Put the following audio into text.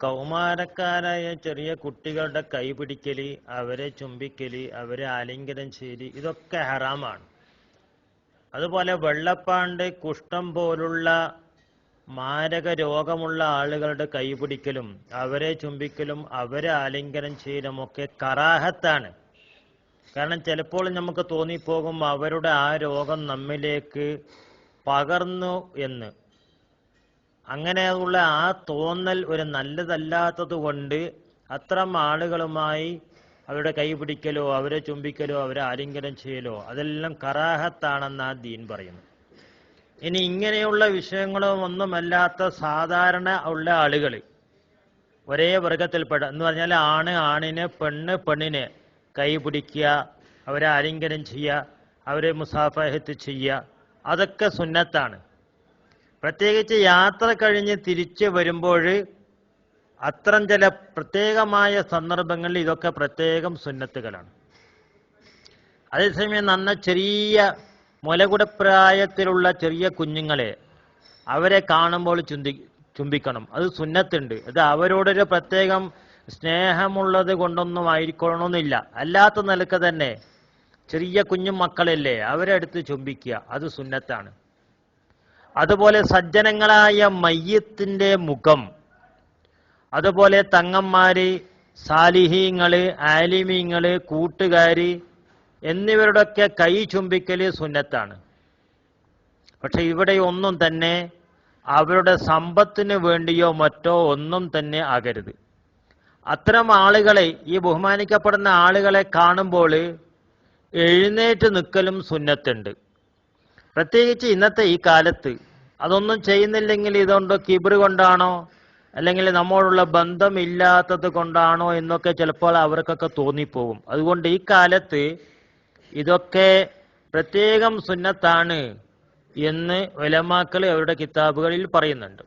കൗമാരക്കാരായ ചെറിയ കുട്ടികളുടെ കൈ പിടിക്കൽ അവരെ ചുംബിക്കൽ അവരെ ആലിംഗനം ചെയ്യൽ ഇതൊക്കെ ഹറാമാണ്. അതുപോലെ വെള്ളപ്പാണ്ട് കുഷ്ഠം പോലുള്ള മാരക രോഗമുള്ള ആളുകളുടെ കൈപിടിക്കലും അവരെ ചുംബിക്കലും അവരെ ആലിംഗനം ചെയ്യലും ഒക്കെ കറാഹത്താണ്. കാരണം ചിലപ്പോൾ നമുക്ക് തോന്നിപ്പോകും അവരുടെ ആ രോഗം നമ്മിലേക്ക് പകർന്നു എന്ന്. അങ്ങനെയുള്ള ആ തോന്നൽ ഒരു നല്ലതല്ലാത്തത് കൊണ്ട് അത്തരം ആളുകളുമായി അവരുടെ കൈ പിടിക്കലോ അവരെ ചുംബിക്കലോ അവരെ ആലിംഗനം ചെയ്യലോ അതെല്ലാം കറാഹത്താണെന്ന് ആ ദീൻ പറയുന്നു. ഇനി ഇങ്ങനെയുള്ള വിഷയങ്ങളോ ഒന്നുമല്ലാത്ത സാധാരണ ഉള്ള ആളുകൾ ഒരേ വർഗത്തിൽപ്പെട്ട എന്ന് പറഞ്ഞാൽ ആണ് ആണിന് പെണ്ണ് പെണ്ണിന് കൈ പിടിക്കുക അവരെ ആലിംഗനം ചെയ്യുക അവരെ മുസാഫഹത്ത് ചെയ്യുക അതൊക്കെ സുന്നത്താണ്. പ്രത്യേകിച്ച് യാത്ര കഴിഞ്ഞ് തിരിച്ചു വരുമ്പോൾ അത്തരം ചില പ്രത്യേകമായ സന്ദർഭങ്ങളിൽ ഇതൊക്കെ പ്രത്യേകം സുന്നത്തുകളാണ്. അതേസമയം നന്ന ചെറിയ മുലകുടപ്രായത്തിലുള്ള ചെറിയ കുഞ്ഞുങ്ങളെ അവരെ കാണുമ്പോൾ ചുന്തി ചുംബിക്കണം. അത് സുന്നത്തുണ്ട്. അത് അവരോടൊരു പ്രത്യേകം സ്നേഹമുള്ളത് കൊണ്ടൊന്നും ആയിരിക്കണമെന്നില്ല. അല്ലാത്ത നിലയ്ക്ക് തന്നെ ചെറിയ കുഞ്ഞു മക്കളല്ലേ അവരെ അടുത്ത് ചുംബിക്കുക. അത് സുന്നത്താണ്. അതുപോലെ സജ്ജനങ്ങളായ മയ്യത്തിന്റെ മുഖം. അതുപോലെ തങ്ങന്മാര് സാലിഹീങ്ങൾ ആലിമീങ്ങൾ കൂട്ടുകാര് എന്നിവരുടെയൊക്കെ കൈ ചുംബിക്കൽ സുന്നത്താണ്. പക്ഷെ ഇവിടെ ഒന്നും തന്നെ അവരുടെ സമ്പത്തിന് വേണ്ടിയോ മറ്റോ ഒന്നും തന്നെ ആകരുത്. അത്തരം ആളുകളെ ഈ ബഹുമാനിക്കപ്പെടുന്ന ആളുകളെ കാണുമ്പോൾ എഴുന്നേറ്റ് നിൽക്കലും സുന്നത്തുണ്ട്. പ്രത്യേകിച്ച് ഇന്നത്തെ ഈ കാലത്ത് അതൊന്നും ചെയ്യുന്നില്ലെങ്കിൽ ഇതുകൊണ്ട് കിബിറ് കൊണ്ടാണോ? അല്ലെങ്കിൽ നമ്മോടുള്ള ബന്ധമില്ലാത്തത് കൊണ്ടാണോ എന്നൊക്കെ ചിലപ്പോൾ അവർക്കൊക്കെ തോന്നിപ്പോകും അതുകൊണ്ട് ഈ കാലത്ത് ഇതൊക്കെ പ്രത്യേകം സുന്നത്താണ് എന്ന് ഒലമാക്കൾ അവരുടെ കിതാബുകളിൽ പറയുന്നുണ്ട്.